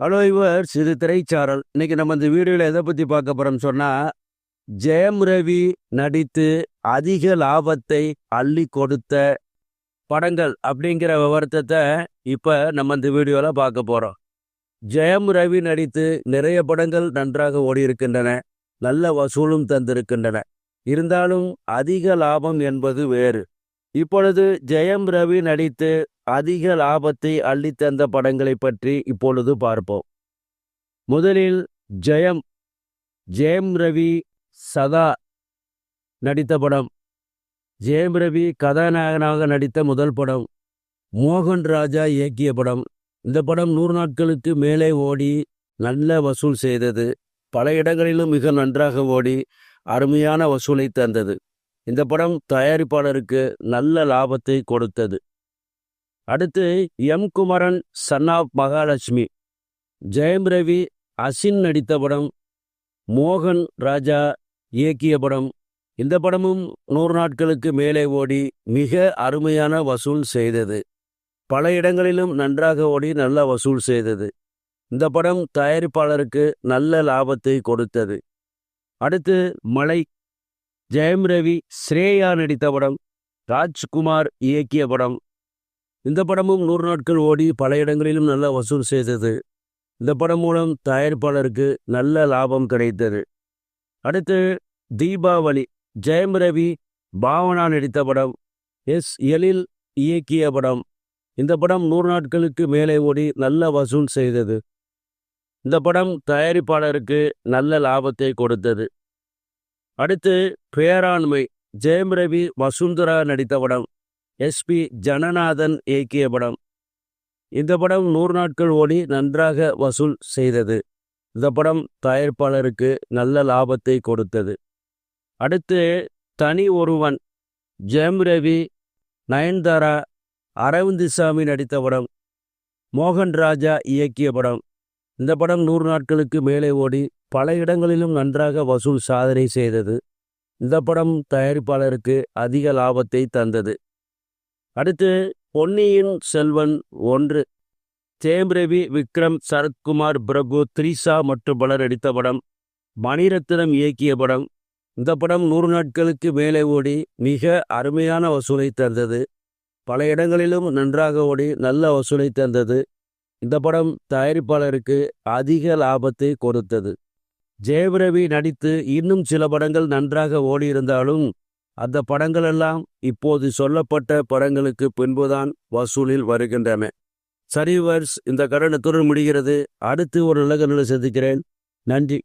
Hello இவர் சிறு திரைச்சாரல். இன்னைக்கு நம்ம இந்த வீடியோவில் எதை பற்றி பார்க்க போகிறோம் சொன்னால் ஜெயம் ரவி நடித்து அதிக லாபத்தை அள்ளி கொடுத்த படங்கள் அப்படிங்கிற விவரத்தை இப்போ நம்ம இந்த வீடியோவில் பார்க்க போகிறோம் ஜெயம் ரவி நடித்து நிறைய படங்கள் நன்றாக ஓடி இருக்கின்றன நல்ல வசூலும் தந்திருக்கின்றன. இருந்தாலும் அதிக லாபம் என்பது வேறு. இப்பொழுது ஜெயம் ரவி நடித்து அதிக லாபத்தை அள்ளித்தந்த படங்களை பற்றி இப்பொழுது பார்ப்போம். முதலில் ஜெயம் ஜெயம் ரவி சதா நடித்த படம். ஜெயம் ரவி கதாநாயகனாக நடித்த முதல் படம். மோகன் ராஜா இயக்கிய படம். இந்த படம் நூறு நாட்களுக்கு மேலே ஓடி நல்ல வசூல் செய்தது. பல இடங்களிலும் மிக நன்றாக ஓடி அருமையான வசூலை தந்தது. இந்த படம் தயாரிப்பாளருக்கு நல்ல லாபத்தை கொடுத்தது. அடுத்து M. Kumaran son of Mahalakshmi. Jayam Ravi Asin நடித்த படம். மோகன் ராஜா இயக்கிய படம். இந்த படமும் நூறு நாட்களுக்கு மேலே ஓடி மிக அருமையான வசூல் செய்தது. பல இடங்களிலும் நன்றாக ஓடி நல்ல வசூல் செய்தது. இந்த படம் தயாரிப்பாளருக்கு நல்ல லாபத்தை கொடுத்தது. அடுத்து மலை ஜெயம் ரவி ஸ்ரேயா நடித்த படம் ராஜ்குமார் இயக்கிய படம். இந்த படமும் நூறு நாட்கள் ஓடி பல இடங்களிலும் நல்ல வசூல் செய்தது. இந்த படம் மூலம் தயாரிப்பாளருக்கு நல்ல லாபம் கிடைத்தது. அடுத்து தீபாவளி ஜெயம் ரவி பாவனா நடித்த படம் எஸ் எழில் இயக்கிய படம். இந்த படம் நூறு நாட்களுக்கு மேலே ஓடி நல்ல வசூல் செய்தது. இந்த படம் தயாரிப்பாளருக்கு நல்ல லாபத்தை கொடுத்தது. அடுத்து பேராண்மை. ஜெயம் ரவி வசுந்தரா நடித்த படம். எஸ்பி ஜனநாதன் இயக்கிய படம். இந்த படம் நூறு நாட்கள் ஓடி நன்றாக வசூல் செய்தது. இந்த படம் தயாரிப்பாளருக்கு நல்ல லாபத்தை கொடுத்தது. அடுத்து தனி ஒருவன். ஜெயம் ரவி நயன்தாரா அரவிந்த்சாமி நடித்த படம். மோகன் ராஜா இயக்கிய படம். இந்த படம் நூறு நாட்களுக்கு மேலே ஓடி பல இடங்களிலும் நன்றாக வசூல் சாதனை செய்தது. இந்த படம் தயாரிப்பாளருக்கு அதிக லாபத்தை தந்தது. அடுத்து பொன்னியின் செல்வன் ஒன்று. ஜெயம் ரவி விக்ரம் சரத்குமார் பிரபு த்ரிஷா மற்றும் பலர் நடித்த படம். மணிரத்னம் இயக்கிய படம். இந்த படம் நூறு நாட்களுக்கு மேலே ஓடி மிக அருமையான வசூலை தந்தது. பல இடங்களிலும் நன்றாக ஓடி நல்ல வசூலை தந்தது. இந்த படம் தயாரிப்பாளருக்கு அதிக லாபத்தை கொடுத்தது. ஜெயபிரவி நடித்து இன்னும் சில படங்கள் நன்றாக ஓடியிருந்தாலும் அந்த படங்களெல்லாம் இப்போது சொல்லப்பட்ட படங்களுக்கு பின்புதான் வசூலில் வருகின்றன. சரிவர்ஸ் இந்த கரணத்துடன் முடிகிறது. அடுத்து ஒரு உலக நிலை சந்திக்கிறேன். நன்றி.